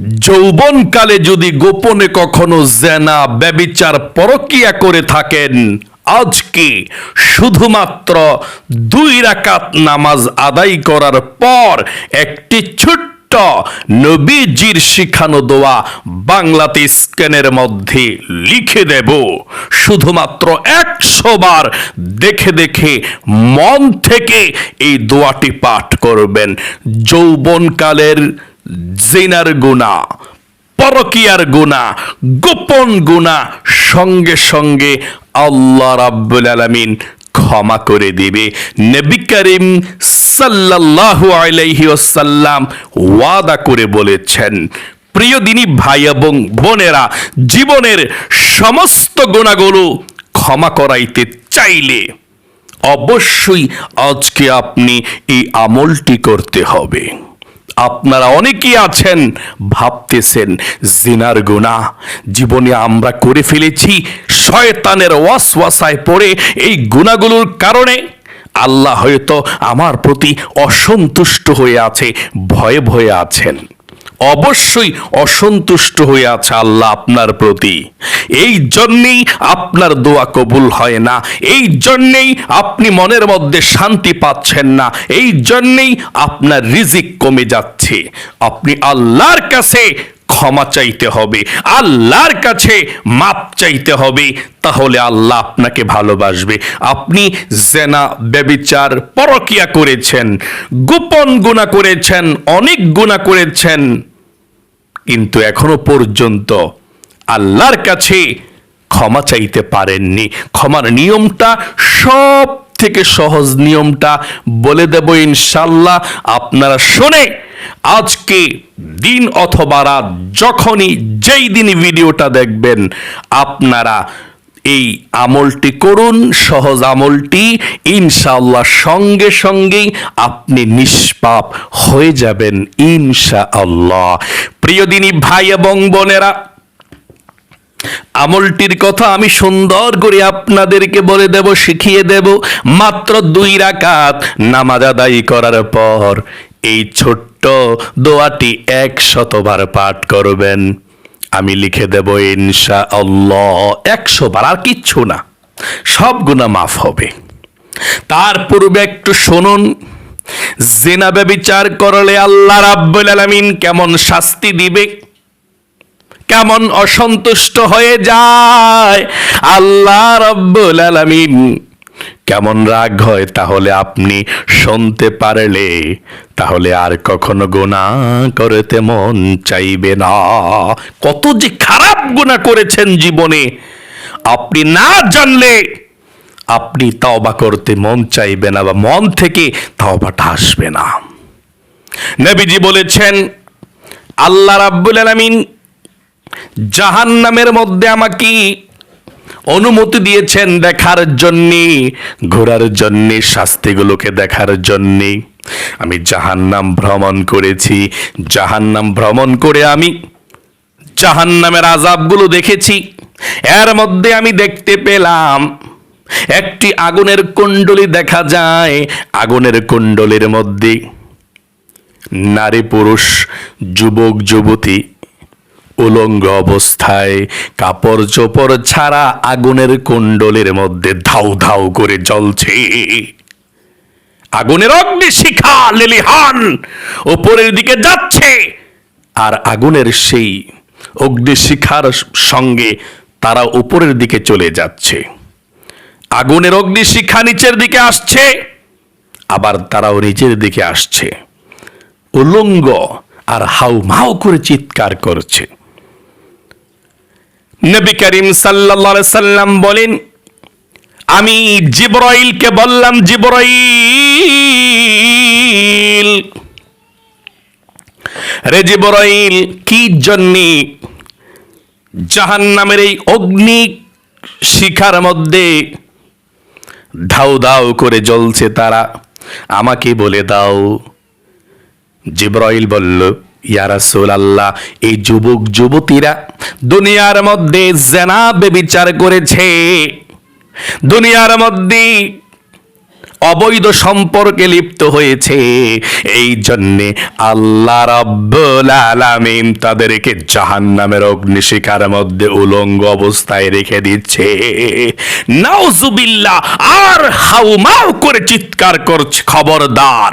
যৌবনকালে যদি গোপনে কখনো জেনা, ব্যবিচার, পরকিয়া করে থাকেন আজকে শুধুমাত্র দুই রাকাত নামাজ আদায় করার পর একটি ছোট্ট নবীজির শিখানো দোয়া বাংলাতে স্ক্যানের মধ্যে লিখে দেব? শুধুমাত্র একশো বার দেখে দেখে মন থেকে এই দোয়াটি পাঠ করবেন। যৌবনকালের জিনার গুণা, পরকিয়ার গুণা, গোপন গুণা সঙ্গে সঙ্গে আল্লাহ রাব্বুল আলামিন ক্ষমা করে দিবে। নবী করিম সাল্লাল্লাহু আলাইহি ওয়াসাল্লাম ওয়াদা করে বলেছেন, প্রিয় দিনী ভাই এবং বোনেরা, জীবনের সমস্ত গুণাগুলো ক্ষমা করাইতে চাইলে অবশ্যই আজকে আপনি এই আমলটি করতে হবে। আপনারা অনেকেই আছেন, ভাবতেছেন জিনার গুণা জীবনে আমরা করে ফেলেছি, শয়তানের ওয়াসওয়াসায় পড়ে এই গুণাগুলোর কারণে। আল্লাহ হয়তো আমার প্রতি অসন্তুষ্ট হয়ে আছে, ভয়ে ভয়ে আছেন। অবশ্যই অসন্তুষ্ট হয়ে আছে আল্লাহ আপনার প্রতি। এই জন্যেই আপনার দোয়া কবুল হয় না। এই জন্যেই আপনি মনের মধ্যে শান্তি পাচ্ছেন না। এই জন্যেই আপনার রিজিক কমে যাচ্ছে। আপনি আল্লাহর কাছে ক্ষমা চাইতে হবে। আল্লাহর কাছে মাপ চাইতে হবে। তাহলে আল্লাহ আপনাকে ভালোবাসবে। আপনি জেনা, ব্যবিচার, পরকিয়া করেছেন। গোপন গুণা করেছেন, অনেক গুণা করেছেন। কিন্তু এখনও পর্যন্ত আল্লাহর কাছে ক্ষমা চাইতে পারেননি। ক্ষমার নিয়মটা সব থেকে সহজ নিয়মটা বলে দেব ইনশাল্লাহ আপনারা শুনে আজকে দিন অথবা রাত যখনই যেই দিন ভিডিওটা দেখবেন, আপনারা এই আমলটি করুন, সহজ আমলটি, ইনশাআল্লাহ সঙ্গে সঙ্গেই আপনি নিষ্পাপ হয়ে যাবেন, ইনশাআল্লাহ। প্রিয় দিনী ভাই এবং বোনেরা, আমলটির কথা আমি সুন্দর করে আপনাদেরকে বলে দেব, শিখিয়ে দেব, মাত্র দুই রাকাত নামাজ আদায় করার পর এই ছোট্ট দোয়াটি এক শতবার পাঠ করবেন। আমি লিখে দেব ইনশা আল্লাহ একশো বার আর কিচ্ছু না। সব গুণা মাফ হবে। তার পূর্বে একটু শুনুন। জেনা ব্যবিচার করলে আল্লাহ রাব্বুল আলামিন কেমন শাস্তি দিবে? কেমন অসন্তুষ্ট হয়ে যায়? আল্লাহ রব্বুল আলামিন কেমন রাগ হয় তাহলে আপনি শুনতে পারলে। তাহলে আর কখনো গোনা করতে মন চাইবে না। কত যে খারাপ গুণা করেছেন জীবনে। আপনি না জানলে আপনি তওবা করতে মন চাইবে না বা মন থেকে তওবাটা আসবে না। নবীজি বলেছেন, আল্লাহ রাব্বুল আলামিন জাহান নামের মধ্যে আমাকে অনুমতি দিয়েছেন দেখার জন্যে, ঘোরার জন্যে, শাস্তিগুলোকে দেখার জন্যে। আমি জাহান্নাম ভ্রমণ করেছি, জাহান্নাম ভ্রমণ করে আমি জাহান্নামের আজাবগুলো দেখেছি। এর মধ্যে আমি দেখতে পেলাম, একটি আগুনের কুণ্ডলী দেখা যায়। আগুনের কুণ্ডলীর মধ্যে নারী পুরুষ, যুবক, যুবতী উলঙ্গ অবস্থায় কাপড় চোপড় ছাড়া আগুনের কুণ্ডলের মধ্যে ধাউ ধাউ করে জ্বলছে। আগুনের অগ্নি শিখা লেলিহান ওপরের দিকে যাচ্ছে আর আগুনের সেই অগ্নিশিখার সঙ্গে তারা উপরের দিকে চলে যাচ্ছে। আগুনের অগ্নিশিখা নিচের দিকে আসছে, আবার তারাও নিচের দিকে আসছে। উলঙ্গ আর হাউ মাউ করে চিৎকার করছে। নবী করিম আলাইহি সাল্লাম বলেন, আমি জিবরাইলকে বললাম, জিবরাইল। রে জিবরাইল, কি জন্যে জাহান্নামের এই অগ্নি শিখার মধ্যে ধাউ ধাউ করে জ্বলছে তারা? আমাকে বলে দাও। জিব্রাইল বলল ইয়ারাসুল এই যুবক, যুবতীরা দুনিয়ার মধ্যে জেনা বেবিচার করেছে। দুনিয়ার মধ্যে অবৈধ সম্পর্কে লিপ্ত হয়েছে। এই জন্যে আল্লাহ রাব্বুল আলামিন তাদেরকে জাহান্নামের অগ্নিশিখার মধ্যে উলঙ্গ অবস্থায় রেখে দিচ্ছে। নাউজুবিল্লাহ, আর হাউমাউ করে চিৎকার করছে খবরদার।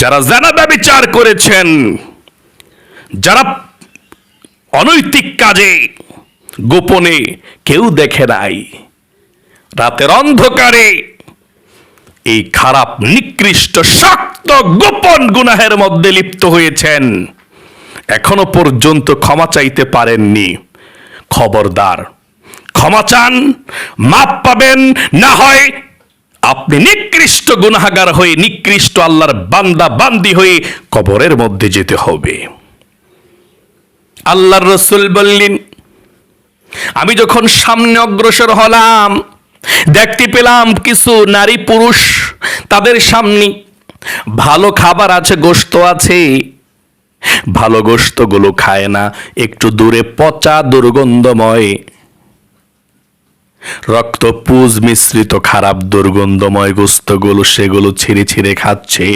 যারা জানা ব্যবিচার করেছেন যারা অনৈতিক কাজে গোপনে কেউ দেখে নাই, রাতের অন্ধকারে এই খারাপ, নিকৃষ্ট, শক্ত, গোপন গুনাহের মধ্যে লিপ্ত হয়েছেন। এখনও পর্যন্ত ক্ষমা চাইতে পারেননি। খবরদার, ক্ষমা চান, মাপ পাবেন, না হয় আপনি নিকৃষ্ট গুনাহাগার হয়ে নিকৃষ্ট আল্লাহর বান্দা, বান্দি হয়ে কবরের মধ্যে যেতে হবে। আল্লাহর রসুল বললেন, আমি যখন সামনে অগ্রসর হলাম, দেখতে পেলাম কিছু নারী পুরুষ তাদের সামনে, ভালো খাবার আছে গোস্ত আছে। ভালো গোস্তগুলো খায় না, একটু দূরে পচা দুর্গন্ধময়। রক্ত মিশ্রিত খারাপ দুর্গন্ধময় গোস্তগুলো সেগুলো ছিঁড়ে ছিঁড়ে খাচ্ছে।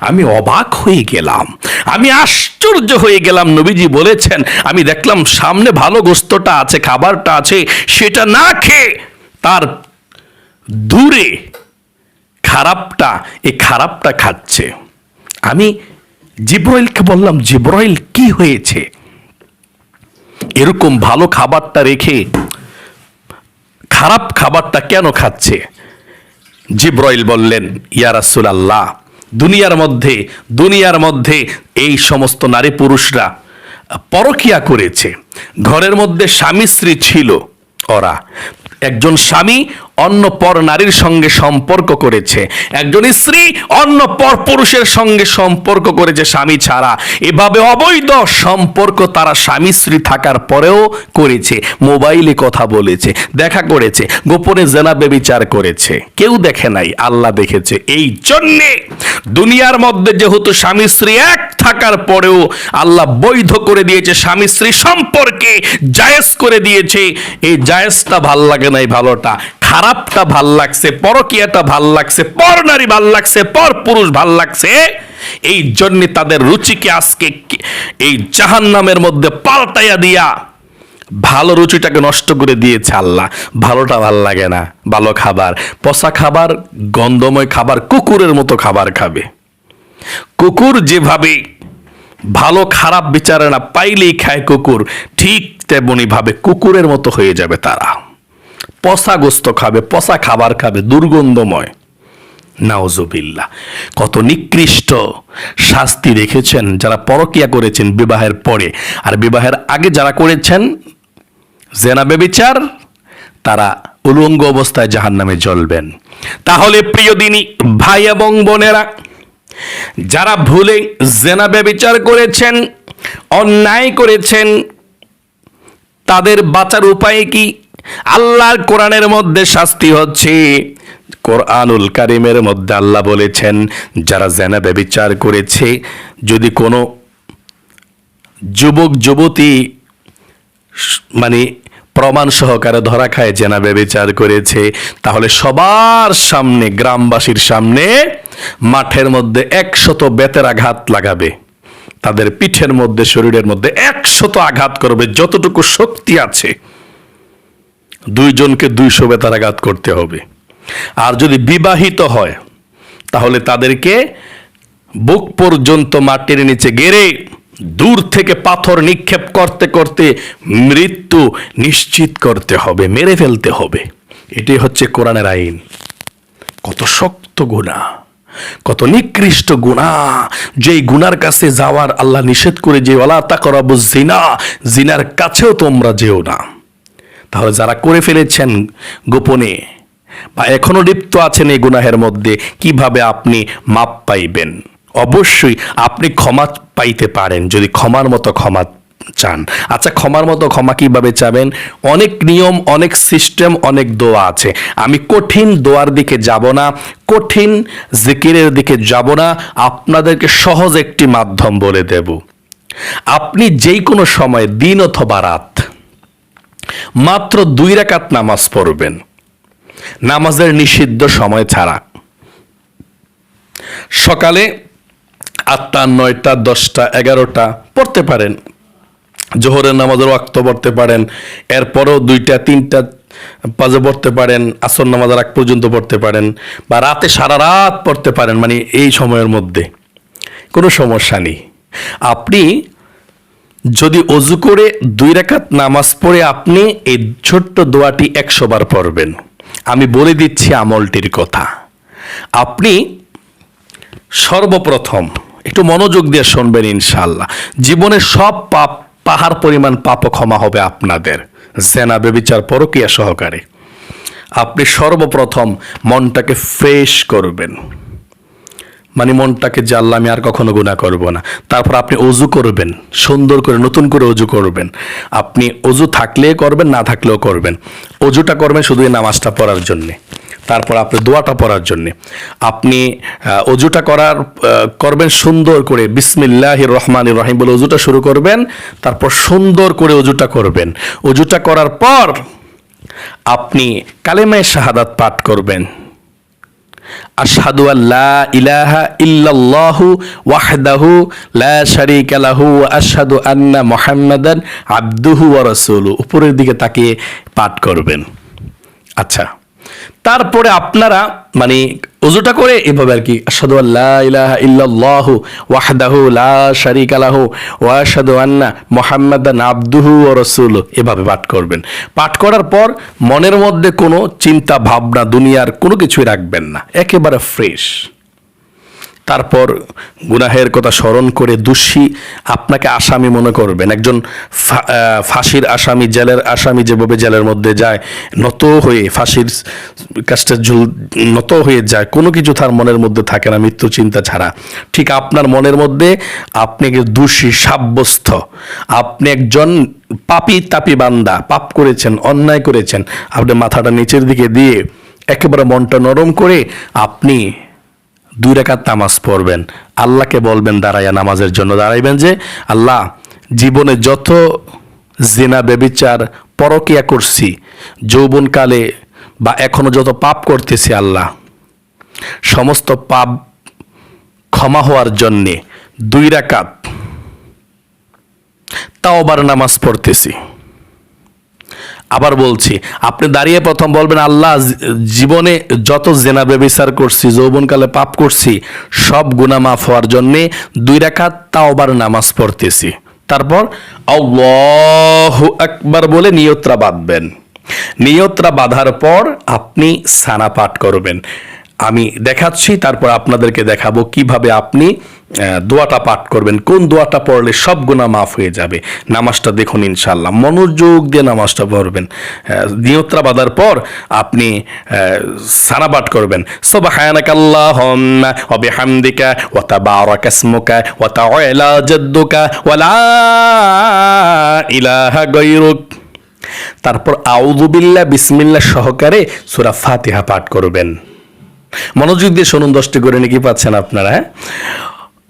আমি অবাক হয়ে গেলাম। আমি আশ্চর্য হয়ে গেলাম, নবীজি বলেছেন, আমি দেখলাম সামনে ভালো গোস্তটা আছে, খাবারটা আছে, সেটা না খেয়ে তার দূরে খারাপটা, এই খারাপটা খাচ্ছে। আমি জিব্রাইলকে বললাম, জিব্রাইল, কি হয়েছে? এরকম ভালো খাবারটা রেখে খারাপ খাবারটা কেন খাচ্ছে? জিব্রাইল বললেন, ইয়া রাসূলুল্লাহ, দুনিয়ার মধ্যে দুনিয়ার মধ্যে এই সমস্ত নারী পুরুষরা পরকিয়া করেছে। ঘরের মধ্যে স্বামী স্ত্রী ছিল ওরা। একজন স্বামী অন্য পর নারীর সঙ্গে সম্পর্ক করেছে। একজন স্ত্রী অন্য পর পুরুষের সঙ্গে সম্পর্ক করেছে স্বামী ছাড়া। এভাবে অবৈধ সম্পর্ক তারা স্বামী স্ত্রী থাকার পরেও করেছে। মোবাইলে কথা বলেছে, দেখা করেছে, গোপনে জেনা বেবিচার করেছে। কেউ দেখে নাই, আল্লাহ দেখেছে। এই জন্যে দুনিয়ার মধ্যে যেহেতু স্বামী স্ত্রী এক থাকার পরেও আল্লাহ বৈধ করে দিয়েছে স্বামী স্ত্রী সম্পর্কে, জায়েজ করে দিয়েছে। এই জায়েজটা ভালো লাগে না এই ভালোটা। খারাপটা ভালো লাগছে, পরকিয়াটা ভালো লাগছে, পর নারী ভালো লাগছে, পর পুরুষ ভালো লাগছে, এই জন্য তাদের রুচিকে আজকে এই জাহান নামের মধ্যে পাল্টাইয়া দিয়া ভালো রুচিটাকে নষ্ট করে দিয়েছে আল্লাহ। ভালোটা ভালো লাগে না, ভালো খাবার। পচা খাবার, গন্ধময় খাবার, কুকুরের মতো খাবার খাবে। কুকুর যেভাবে ভালো খারাপ বিচারে না পাইলেই খায় কুকুর, ঠিক তেমনি ভাবে কুকুরের মতো হয়ে যাবে তারা। পচা গোস্ত খাবে, পচা খাবার খাবে, দুর্গন্ধময়। নাওজুবিল্লা কত নিকৃষ্ট শাস্তি রেখেছেন যারা পরকিয়া করেছেন বিবাহের পরে। আর বিবাহের আগে যারা করেছেন, জেনা বেবিচার, তারা উলঙ্গ অবস্থায় জাহান নামে জ্বলবেন। তাহলে প্রিয় দিনী, ভাই এবং বোনেরা, যারা ভুলে জেনা বেবিচার করেছেন, অন্যায় করেছেন, তাদের বাঁচার উপায় কি? আল্লাহর কোরআনের মধ্যে শাস্তি হচ্ছে। কোরআনুল কারিমের মধ্যে আল্লাহ বলেছেন, যারা জেনা বেবিচার করেছে, যদি কোনো যুবক, যুবতী মানে প্রমাণ সহকারে ধরা খায় জেনা বেবিচার করেছে, তাহলে সবার সামনে, গ্রামবাসীর সামনে মাঠের মধ্যে একশত বেতের আঘাত লাগাবে। তাদের পিঠের মধ্যে, শরীরের মধ্যে একশত আঘাত করবে, যতটুকু শক্তি আছে। দুইজনকে দুইশো বেতার আঘাত করতে হবে। আর যদি বিবাহিত হয়, তাহলে তাদেরকে বুক পর্যন্ত মাটির নিচে গেড়ে দূর থেকে পাথর নিক্ষেপ করতে করতে মৃত্যু নিশ্চিত করতে হবে, মেরে ফেলতে হবে। এটাই হচ্ছে কোরআনের আইন। কত শক্ত গুণা, কত নিকৃষ্ট গুণা। যেই গুনার কাছে যাওয়ার আল্লাহ নিষেধ করে যে ওলা তা করাবো জিনা জিনার কাছেও তোমরা যেও না। তাহলে যারা করে ফেলেছেন গোপনে বা এখনও লিপ্ত আছেন এই গুনাহের মধ্যে, কীভাবে আপনি মাপ পাইবেন? অবশ্যই আপনি ক্ষমা পাইতে পারেন, যদি ক্ষমার মতো ক্ষমা চান। আচ্ছা ক্ষমার মতো ক্ষমা কীভাবে চাবেন? অনেক নিয়ম, অনেক সিস্টেম, অনেক দোয়া আছে। আমি কঠিন দোয়ার দিকে যাব না, কঠিন জিকিরের দিকে যাব না, আপনাদেরকে সহজ একটি মাধ্যম বলে দেব। আপনি যেই কোনো সময়, দিন অথবা রাত মাত্র দুই রাকাত নামাজ পড়বেন। নামাজের নিষিদ্ধ সময় ছাড়া। সকালে আটটা, নয়টা, দশটা, এগারোটা পড়তে পারেন। জোহরের নামাজের ওয়াক্ত পড়তে পারেন। এরপরও দুইটা, তিনটা পাজে পড়তে পারেন। আসর নামাজের আগ পর্যন্ত পড়তে পারেন। বা রাতে সারা রাত পড়তে পারেন মানে এই সময়ের মধ্যে। কোনো সমস্যা নেই। আপনি যদি অজু করে দুই রাকাত নামাজ পড়ে আপনি এই ছোট্ট দোয়াটি একশো বার পড়বেন। আমি বলে দিচ্ছি আমলটির কথা। আপনি সর্বপ্রথম একটু মনোযোগ দিয়ে শুনবেন ইনশাল্লাহ জীবনে সব পাপ, পাহাড় পরিমাণ পাপ ক্ষমা হবে আপনাদের। জেনা বেবিচার পরকিয়া সহকারে। আপনি সর্বপ্রথম মনটাকে ফ্রেশ করবেন। মানে মনটাকে জানলে আমি আর কখনো গুণা করব না। তারপর আপনি অজু করবেন, সুন্দর করে, নতুন করে অজু করবেন। আপনি অজু থাকলে করবেন, না থাকলেও করবেন। অজুটা করবেন শুধু এই নামাজটা পড়ার জন্যে। তারপর আপনি দোয়াটা পড়ার জন্যে। আপনি অজুটা করার করবেন সুন্দর করে বিসমিল্লাহ রহমান রহিম বলে অজুটা শুরু করবেন, তারপর সুন্দর করে অজুটা করবেন। অজুটা করার পর আপনি কালেমায় শাহাদাত পাঠ করবেন। আশহাদু আল্লা ইলাহা ইল্লাল্লাহু ওয়াহদাহু লা শারীকা লাহু আশহাদু আন্না মুহাম্মাদান আবদুহু ওয়া রাসূলু উপরের দিকে তাকিয়ে পাঠ করবেন। আচ্ছা তারপরে আপনারা মানে ওজুটা করে এভাবে আর কি আসাদু আল্লাহ ইলাহা ইল্লাল্লাহু ওয়াহদাহু লা শারীকা লাহু ওয়া আন্না মুহাম্মাদান আবদুহু ওয়া রাসূলু এভাবে পাঠ করবেন। পাঠ করার পর মনের মধ্যে কোনো চিন্তা, ভাবনা, দুনিয়ার কোনো কিছুই রাখবেন না। একেবারে ফ্রেশ। তারপর গুনাহের কথা স্মরণ করে দোষী আপনাকে আসামি মনে করবেন। একজন ফাঁসির আসামি, জেলের আসামি যেভাবে জেলের মধ্যে যায়, নত হয়ে, ফাঁসির কাজটা ঝুল নত হয়ে যায়, কোনো কিছু তার মনের মধ্যে থাকে না, মৃত্যু চিন্তা ছাড়া। ঠিক আপনার মনের মধ্যে আপনি দোষী, সাব্যস্ত, আপনি একজন পাপি তাপি বান্দা, পাপ করেছেন, অন্যায় করেছেন, আপনি মাথাটা নিচের দিকে দিয়ে একেবারে মনটা নরম করে আপনি দুই রেখাত নামাজ পড়বেন। আল্লাহকে বলবেন, দাঁড়াইয়া নামাজের জন্য দাঁড়াইবেন যে, আল্লাহ, জীবনে যত জেনা বেবিচার পরকিয়া করছি, যৌবনকালে বা এখনও যত পাপ করতেছি আল্লাহ, সমস্ত পাপ ক্ষমা হওয়ার জন্যে দুই রাকাত তাও আবার নামাজ পড়তেছি। আবার বলছি, আপনি দাঁড়িয়ে প্রথম বলবেন, আল্লাহ জীবনে যত জেনা বেবিচার করছি, যৌবনকালে পাপ করছি, সব গুনাহ মাফ হওয়ার জন্যে দুই রাকাত তাওবার নামাজ পড়তেছি। তারপর আকবার বলে নিয়ত্রা বাঁধবেন। নিয়ত্রা বাঁধার পর আপনি সানা পাঠ করবেন। আমি দেখাচ্ছি, তারপর আপনাদেরকে দেখাবো কীভাবে আপনি দোয়াটা পাঠ করবেন। কোন দোয়াটা পড়লে সব গুণা মাফ হয়ে যাবে? নামাজটা দেখুন ইনশাল্লাহ মনোযোগ দিয়ে নামাজটা পড়বেন। নিয়ত্রা বাঁধার পর আপনি সানা পাঠ করবেন। সুবহানাকা লা তারপর আউযুবিল্লাহ বিসমিল্লাহ সহকারে সূরা ফাতিহা পাঠ করবেন। মনোযোগ দিয়ে শুনুন, দশটি করে নাকি পাচ্ছেন আপনারা হ্যাঁ?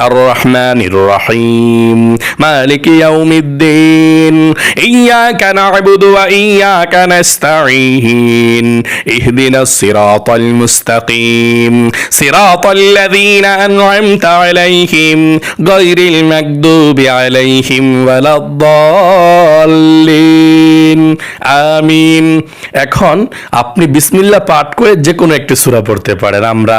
الرحمن الرحيم مالك يوم الدين إياك نعبد وإياك نستعين اهدنا الصراط المستقيم صراط الذين أنعمت عليهم غير المكذوب عليهم ولا الضالين আমিন এখন আপনি বিসমিল্লাহ পাঠ করে যে কোনো একটি সূরা পড়তে পারেন আমরা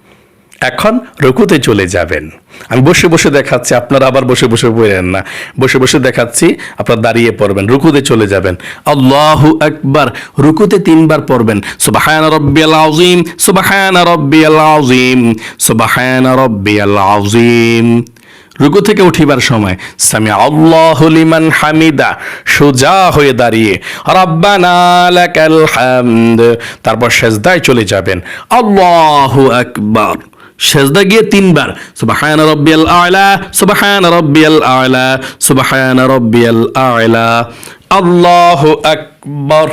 এখন রুকুতে চলে যাবেন। আমি বসে বসে দেখাচ্ছি, আপনারা আবার বসে বসে পড়েন না। বসে বসে দেখাচ্ছি, আপনারা দাঁড়িয়ে পড়বেন, রুকুতে চলে যাবেন। আল্লাহু আকবার, রুকুতে তিনবার পড়বেন। সুবহান রাব্বিয়াল আযীম, সুবহান রাব্বিয়াল আযীম, সুবহান রাব্বিয়াল আযীম। রুকু থেকে উঠিবার সময় সামি লিমান হামিদা, সোজা হয়ে দাঁড়িয়ে, রব্বানা লাকাল হামদ, তারপর সেজদায় চলে যাবেন। আল্লাহু আকবার। সেজদা গিয়ে তিনবার। সুবহান রব্বিয়াল আ'লা, সুবহান রব্বিয়াল আ'লা, সুবহান রব্বিয়াল আ'লা। আল্লাহু আকবার।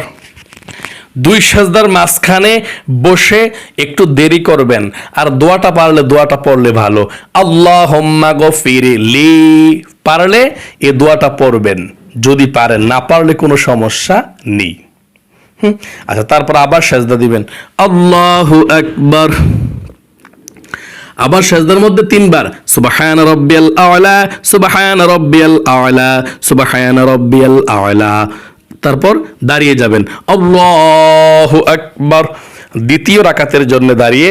দুই সাজদার মাঝখানে বসে একটু দেরি করবেন, আর দোয়াটা পারলে দোয়াটা পড়লে ভালো। আল্লাহ লি, পারলে এ দোয়াটা পড়বেন। যদি পারেন, না পারলে কোনো সমস্যা নেই। আচ্ছা তারপর আবার সেজদা দিবেন। আল্লাহু আকবার। আবার সেজদার মধ্যে তিনবার সুবাহায়ান রব্বিয়াল আওয়ালা সুবাহায়ান রব্বিয়াল আওয়ালা সুবাহায়ান রব্বিয়াল আওয়ালা তারপর দাঁড়িয়ে যাবেন, আল্লাহু আকবার। দ্বিতীয় রাকাতের জন্য দাঁড়িয়ে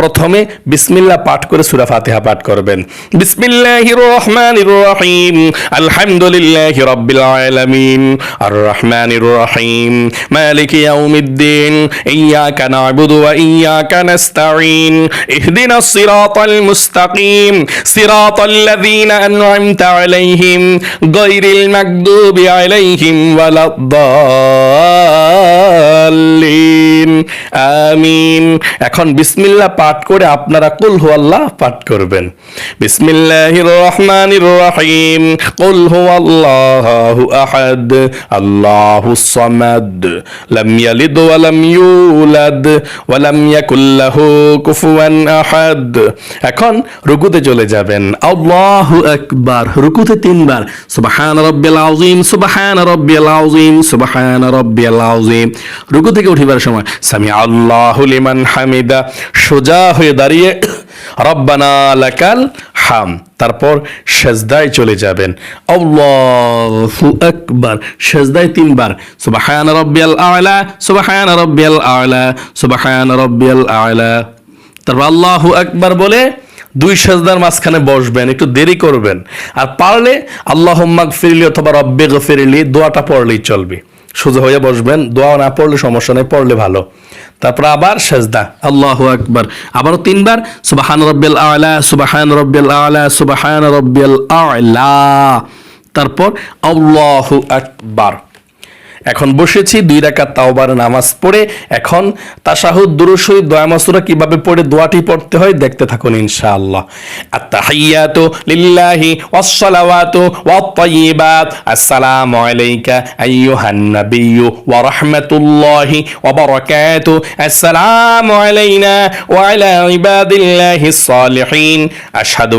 প্রথমে বিসমিল্লাহ পাঠ করে সূরা ফাতিহা পাঠ করবেন। বিসমিল্লাহির রহমানির রহিম আলহামদুলিল্লাহি রাব্বিল আলামিন আর রহমানির রহিম মালিকি ইয়াউমিদ্দিন ইয়াকা না'বুদু ওয়া ইয়াকা নাস্তাঈন ইহদিনাস সিরাতাল মুস্তাকিম, সিরাতাল লাযীনা আন'আমতা আলাইহিম, গায়রিল মাগদুবি আলাইহিম ওয়ালাদ-দাল্লিন, আমিন। এখন বিসমিল্লাহ পাঠ করে আপনারা কুল হু আল্লাহ পাঠ করবেন। বিসমিল্লাহির রহমানির রহিম কুল হু আল্লাহু আহাদ সামাদ। লাম ইয়ালিদ ওয়া লাম ইউলাদ, ওয়া লাম ইয়াকুল লাহু কুফুয়ান আহাদ। এখন রুকুতে চলে যাবেন। আল্লাহু আকবার, রুকুতে তিনবার। সুবহান রাব্বিয়াল আযীম, সুবহান রাব্বিয়াল আযীম, সুবহান রাব্বিয়াল আযীম। রুকু থেকে উঠিবার সময় সামি আল্লাহু লিমান হামিদা, সোজা হয়ে দাঁড়িয়ে, রব্বানা লাকাল হাম। তারপর সেজদায় চলে যাবেন। আল্লাহু আকবার। সেজদায় তিনবার। সুবহান রাব্বিয়াল আ'লা। সুবহান রাব্বিয়াল আ'লা। সুবহান রাব্বিয়াল আ'লা। তারপর আল্লাহু আকবার বলে দুই সেজদার মাঝখানে বসবেন, একটু দেরি করবেন। আর পারলে আল্লাহ ফিরলি অথবা রব্বে গফিরলি দোয়াটা পড়লেই চলবে। সোজা হয়ে বসবেন, দোয়া না পড়লে সমস্যা নেই, পড়লে ভালো। তারপর আবার সেজদা, আল্লাহ আকবার। আবারও তিনবার, সুবাহান রব্বেল আলা, সুবাহান রব্বেল আলা, সুবাহান রব্বেল আলা। তারপর আল্লাহ আকবার। এখন বসেছি, দুই রাকাত তাওবার নামাজ পড়ে। এখন তাশাহুদ দুরুশই দোয়া, মাসুরা কীভাবে পড়ে, দোয়াটি পড়তে হয়, দেখতে থাকুন ইনশাআল্লাহ। আত্তাহিয়াতু লিল্লাহি ওয়াসসালাওয়াতু ওয়াত-তাইয়িবাত। আসসালামু আলাইকা আইয়ুহান নাবিয়্যু ওয়া রাহমাতুল্লাহি ওয়া বারাকাতু। আসসালামু আলাইনা ওয়া আলা সালিহিন আশহাদু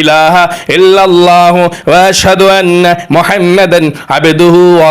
ইলাহা ইল্লাল্লাহু ওয়া আশহাদু আন্না মুহাম্মাদান আবদুহু ওয়া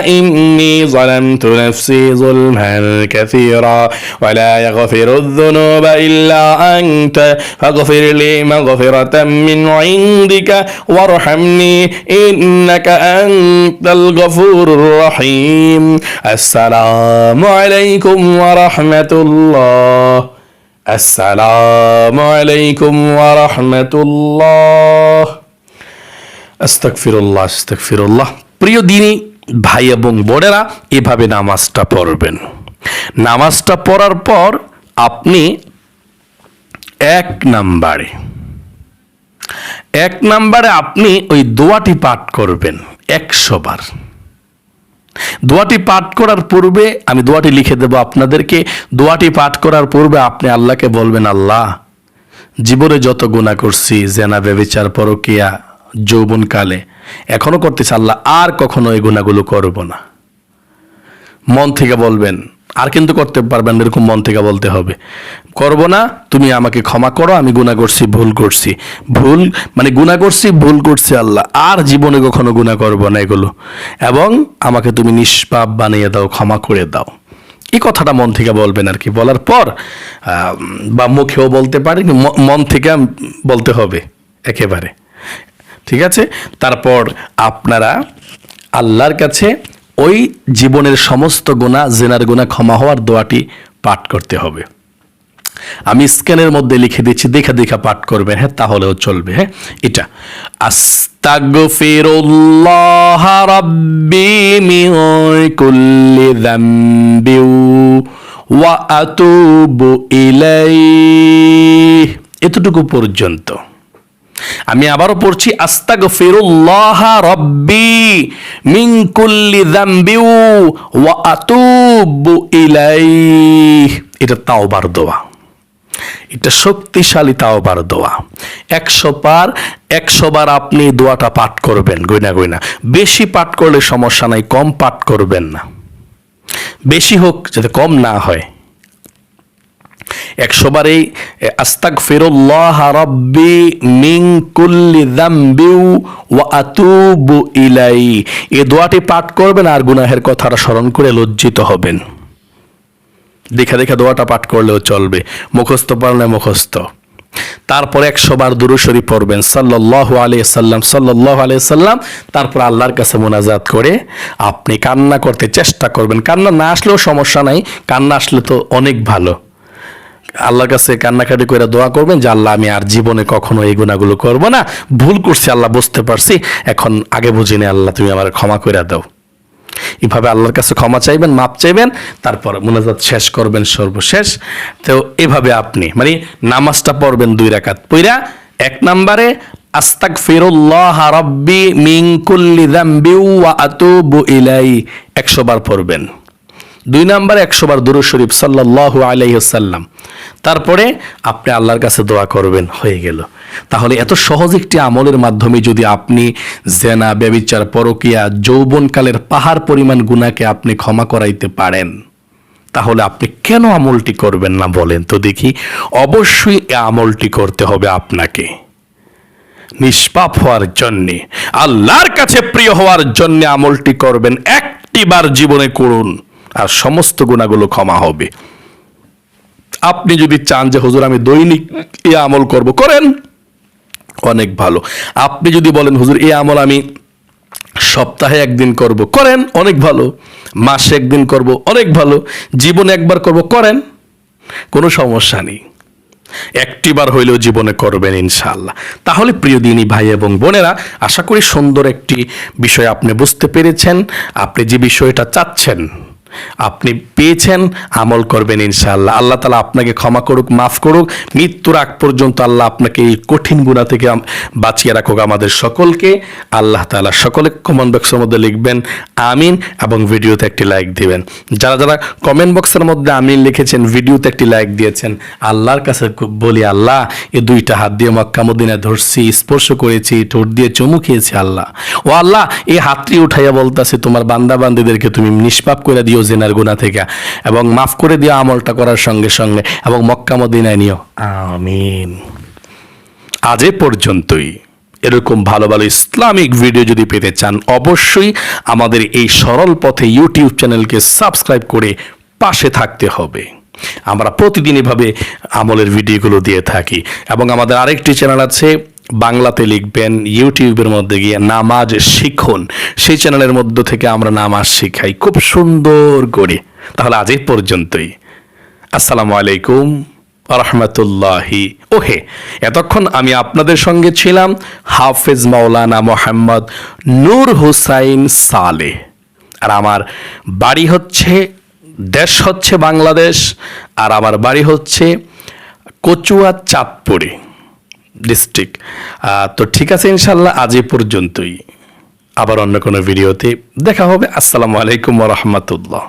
إني ظلمت نفسي ظلما كثيرا ولا يغفر الذنوب إلا أنت فاغفر لي مغفرة من عندك وارحمني إنك أنت الغفور الرحيم السلام عليكم ورحمة الله السلام عليكم ورحمة الله আস্তাকফিরুল্লাহ আস্তাকফিরুল্লাহ প্রিয় দিনী ভাই এবং বোনেরা এভাবে নামাজটা পড়বেন। নামাজটা পড়ার পর আপনি এক নাম্বারে এক নাম্বারে আপনি ওই দোয়াটি পাঠ করবেন একশো বার। দোয়াটি পাঠ করার পূর্বে আমি দোয়াটি লিখে দেব আপনাদেরকে। দোয়াটি পাঠ করার পূর্বে আপনি আল্লাহকে বলবেন, আল্লাহ, জীবনে যত গুণা করছি, জেনা বেবিচার পরকিয়া, যৌবনকালে এখনও করতেছে আল্লাহ, আর কখনো এই গুণাগুলো করব না। মন থেকে বলবেন, আর কিন্তু করতে পারবেন এরকম মন থেকে বলতে হবে। করব না, তুমি আমাকে ক্ষমা করো, আমি গুণা করছি, ভুল করছি। ভুল মানে গুণা করছি, ভুল করছি আল্লাহ, আর জীবনে কখনো গুণা করব না এগুলো। এবং আমাকে তুমি নিষ্পাপ বানিয়ে দাও, ক্ষমা করে দাও। এই কথাটা মন থেকে বলবেন আর কি, বলার পর বা মুখেও বলতে পারেন মন থেকে বলতে হবে, একেবারে। ঠিক আছে? তারপর আপনারা আল্লাহর কাছে ওই জীবনের সমস্ত গোনা জেনার গোনা ক্ষমা হওয়ার দোয়াটি পাঠ করতে হবে। আমি স্ক্যানের মধ্যে লিখে দিচ্ছি, দেখা দেখা পাঠ করবেন হ্যাঁ তাহলেও চলবে হ্যাঁ? এটা, আস্তাগফিরুল্লাহ রাব্বি মিন কুল্লি যামবি ওয়া আতুবু ইলাইহি। এতটুকু পর্যন্ত। আমি আবারও পড়ছি আস্তাগ ফিরুল্লাহ রব্বি মিন কুল্লি যামবি ওয়া আতুবু ইলাইহি। এটা দোয়া। এটা শক্তিশালী তাওবার দোয়া। একশো পার, একশো বার আপনি দোয়াটা পাঠ করবেন গইনা গইনা বেশি পাঠ করলে সমস্যা নাই, কম পাঠ করবেন না। বেশি হোক, যাতে কম না হয়। একশো বার এই আস্তাক ফিরুল্লাহ রব্বি মিন কুল্লি যামবিউ ওয়া আতুবু ইলাই। এই দোয়াটি পাঠ করবেন আর গুনাহের কথাটা স্মরণ করে লজ্জিত হবেন। দেখে দেখে দোয়াটা পাঠ করলেও চলবে। মুখস্থ পড়লে মুখস্থ। তারপর একশো বার দুরুশরী পড়বেন। সাল্লাহ আলিয়া সাল্লাম সাল্লাহ আলিয়া সাল্লাম। তারপর আল্লাহর কাছে মোনাজাত করে আপনি কান্না করতে চেষ্টা করবেন। কান্না না আসলেও সমস্যা নাই, কান্না আসলে তো অনেক ভালো। আল্লাহর কাছে কান্নাকাটি করে দোয়া করবেন যে, আল্লাহ, আমি আর জীবনে কখনো এই গুণাগুলো করব না। ভুল করছি, আল্লাহ, বুঝতে পারছি। এখন আগে বুঝিনি আল্লাহ, তুমি আমার ক্ষমা করে দাও। এভাবে আল্লাহর কাছে ক্ষমা চাইবেন, মাপ চাইবেন, তারপর মোনাজাত শেষ করবেন সর্বশেষ। তো এভাবে আপনি মানে নামাজটা পড়বেন দুই রাকাত পইরা, এক নম্বরে আস্তাক ফিরুল্লাহ রাব্বি মিন কুল্লি যামবি ওয়া আতুবু ইলাই 100 বার পড়বেন। দুই নম্বরে একশো বার দুরু শরীফ সাল্লাহ আলাইসাল্লাম তারপরে আপনি আল্লাহর কাছে দোয়া করবেন, হয়ে গেল। তাহলে এত সহজ একটি আমলের মাধ্যমে যদি আপনি জেনা ব্যবিচার পরকিয়া, যৌবনকালের পাহাড় পরিমাণ গুণাকে আপনি ক্ষমা করাইতে পারেন, তাহলে আপনি কেন আমলটি করবেন না বলেন তো দেখি। অবশ্যই এ আমলটি করতে হবে আপনাকে। নিষ্পাপ হওয়ার জন্যে, আল্লাহর কাছে প্রিয় হওয়ার জন্যে আমলটি করবেন, একটি বার জীবনে করুন। আর সমস্ত গুণাগুলো ক্ষমা হবে। আপনি যদি চান যে, হুজুর, আমি দৈনিক এ আমল করব, করেন। অনেক ভালো। আপনি যদি বলেন, হুজুর, এ আমল আমি সপ্তাহে একদিন করব, করেন। অনেক ভালো। মাসে একদিন করব, অনেক ভালো। জীবনে একবার করব, করেন। কোনো সমস্যা নেই। একটিবার হইলেও জীবনে করবেন ইনশাআল্লাহ। তাহলে প্রিয় দিনী ভাই এবং বোনেরা, আশা করি সুন্দর একটি বিষয় আপনি বুঝতে পেরেছেন। আপনি যে বিষয়টা চাচ্ছেন আপনি পেয়েছেন, আমল করবেন ইনশাআল্লাহ। আল্লাহ তালা আপনাকে ক্ষমা করুক, মাফ করুক। মৃত্যুর আগ পর্যন্ত আল্লাহ আপনাকে এই কঠিন গুণা থেকে বাঁচিয়ে রাখুক আমাদের সকলকে। আল্লাহ তালা সকলে কমেন্ট বক্সের মধ্যে লিখবেন, আমিন, এবং ভিডিওতে একটি লাইক দিবেন। যারা যারা কমেন্ট বক্সের মধ্যে আমিন লিখেছেন, ভিডিওতে একটি লাইক দিয়েছেন, আল্লাহর কাছে বলি, আল্লাহ, এ দুইটা হাত দিয়ে মক্কা মদিনা ধরছি, স্পর্শ করেছি, ঠোঁট দিয়ে চুমু খেয়েছি আল্লাহ। ও আল্লাহ এই হাতটি উঠাইয়া বলতাছে, তোমার বান্দা বান্দিদেরকে তুমি নিষ্পাপ করে দিও জেনার গুণা থেকে এবং মাফ করে দিও আমলটা করার সঙ্গে সঙ্গে এবং মক্কা মদিনায় নিও। আমিন। আজ পর্যন্তই। এরকম ভালো ভালো ইসলামিক ভিডিও যদি পেতে চান, অবশ্যই আমাদের এই সরল পথে ইউটিউব চ্যানেলকে সাবস্ক্রাইব করে পাশে থাকতে হবে। আমরা প্রতিদিন এভাবে আমলের ভিডিওগুলো দিয়ে থাকি এবং আমাদের আরেকটি চ্যানেল আছে বাংলাতে লিখবেন, ইউটিউবের মধ্যে গিয়ে নামাজ শিখুন। সেই চ্যানেলের মধ্য থেকে আমরা নামাজ শিখাই। খুব সুন্দর করে। তাহলে আজ পর্যন্তই। আসসালামু আলাইকুম রহমতুল্লাহি ওহে, এতক্ষণ আমি আপনাদের সঙ্গে ছিলাম হাফেজ মাওলানা মোহাম্মদ নূর হুসাইন সালে। আর আমার বাড়ি হচ্ছে, দেশ হচ্ছে বাংলাদেশ, আর আমার বাড়ি হচ্ছে কচুয়া চাঁদপুরে। ডিস্ট্রিক্ট তো ঠিক আছে ইনশাল্লাহ আজ পর্যন্তই। আবার অন্য কোনো ভিডিওতে দেখা হবে। আসসালামু আলাইকুম রহমতুল্লাহ।